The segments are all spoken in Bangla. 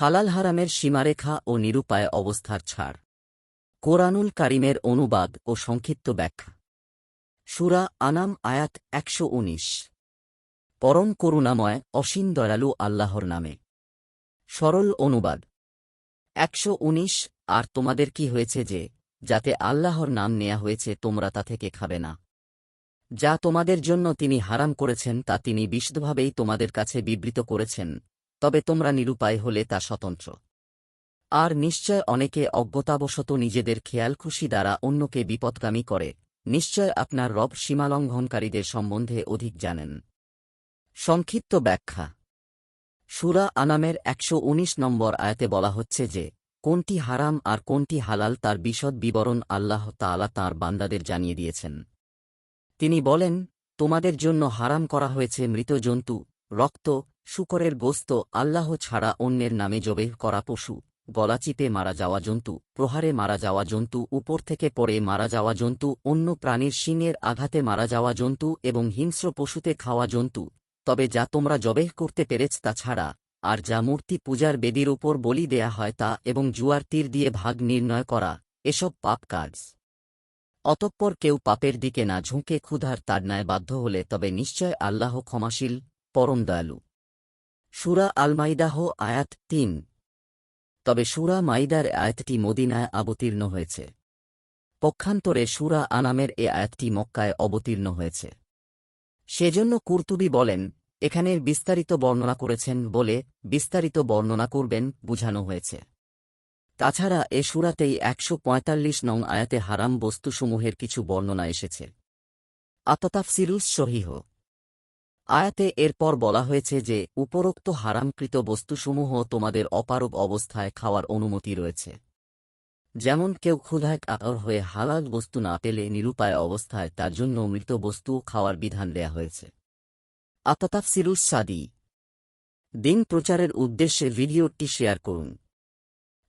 হালাল হারামের সীমারেখা ও নিরুপায় অবস্থার ছাড়। কোরআনুল কারিমের অনুবাদ ও সংক্ষিপ্ত ব্যাখ্যা। সুরা আনাম আয়াত একশো উনিশ। পরম করুণাময়, অসীম দয়ালু আল্লাহর নামে। সরল অনুবাদ। একশো উনিশ, আর তোমাদের কি হয়েছে যে, যাতে আল্লাহর নাম নেয়া হয়েছে তোমরা তা থেকে খাবে না। যা তোমাদের জন্য তিনি হারাম করেছেন তা তিনি বিশুদ্ধভাবেই তোমাদের কাছে বিবৃত করেছেন। তবে তোমরা নিরুপায় হলে তা স্বতন্ত্র। আর নিশ্চয় অনেকে অজ্ঞতাবশত নিজেদের খেয়াল খুশি দ্বারা অন্যকে বিপদগামী করে, নিশ্চয় আপনার রব সীমালঙ্ঘনকারীদের সম্বন্ধে অধিক জানেন। সংক্ষিপ্ত ব্যাখ্যা। সুরা আনামের একশো উনিশ নম্বর আয়াতে বলা হচ্ছে যে, কোনটি হারাম আর কোনটি হালাল তার বিশদ বিবরণ আল্লাহ তাআলা তাঁর বান্দাদের জানিয়ে দিয়েছেন। তিনি বলেন, তোমাদের জন্য হারাম করা হয়েছে মৃত জন্তু, রক্ত শুকরের গোস্ত আল্লাহ ছাড়া অন্যের নামে জবেহ করা পশু। গলাচিতে মারা যাওয়া জন্তু, প্রহারে মারা যাওয়া জন্তু, উপর থেকে পড়ে মারা যাওয়া জন্তু, অন্য প্রাণীর শিঙের আঘাতে মারা যাওয়া জন্তু এবং হিংস্র পশুতে খাওয়া জন্তু। তবে যা তোমরা জবেহ করতে পেরেছ তা ছাড়া, আর যা মূর্তি পূজার বেদির উপর বলি দেয়া হয় তা এবং জুয়ার তীর দিয়ে ভাগ নির্ণয় করা, এসব পাপ কাজ। অতঃপর কেউ পাপের দিকে না ঝুঁকে ক্ষুধার তাড়নায় বাধ্য হলে তবে নিশ্চয় আল্লাহ ক্ষমাশীল, পরম দয়ালু। সুরা আল মাইদাহ আয়াত তিন। তবে সুরা মাইদার আয়াতটি মদিনায় অবতীর্ণ হয়েছে। পক্ষান্তরে সুরা আনামের এ আয়াতটি মক্কায় অবতীর্ণ হয়েছে। সেজন্য কুর্তুবি বলেন, এখানের বিস্তারিত বর্ণনা করেছেন বলে বিস্তারিত বর্ণনা করবেন বুঝানো হয়েছে। তাছাড়া এ সুরাতেই একশো পঁয়তাল্লিশ নং আয়াতে হারাম বস্তুসমূহের কিছু বর্ণনা এসেছে। আততাফসিরুস সহিহ। আয়াতে এরপর বলা হয়েছে যে, উপরোক্ত হারামকৃত বস্তুসমূহ তোমাদের অপারগ অবস্থায় খাওয়ার অনুমতি রয়েছে। যেমন কেউ ক্ষুধায় কাতর হয়ে হালাল বস্তু না পেলে নিরুপায় অবস্থায় তার জন্য মৃত বস্তু খাওয়ার বিধান দেয়া হয়েছে। আততাফসিরুস সাদি। দিন প্রচারের উদ্দেশ্যে ভিডিওটি শেয়ার করুন।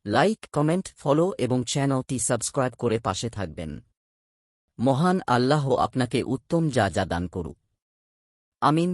লাইক, কমেন্ট, ফলো এবং চ্যানেলটি সাবস্ক্রাইব করে পাশে থাকবেন। মহান আল্লাহ আপনাকে উত্তম যা যা দান করুক। আমিন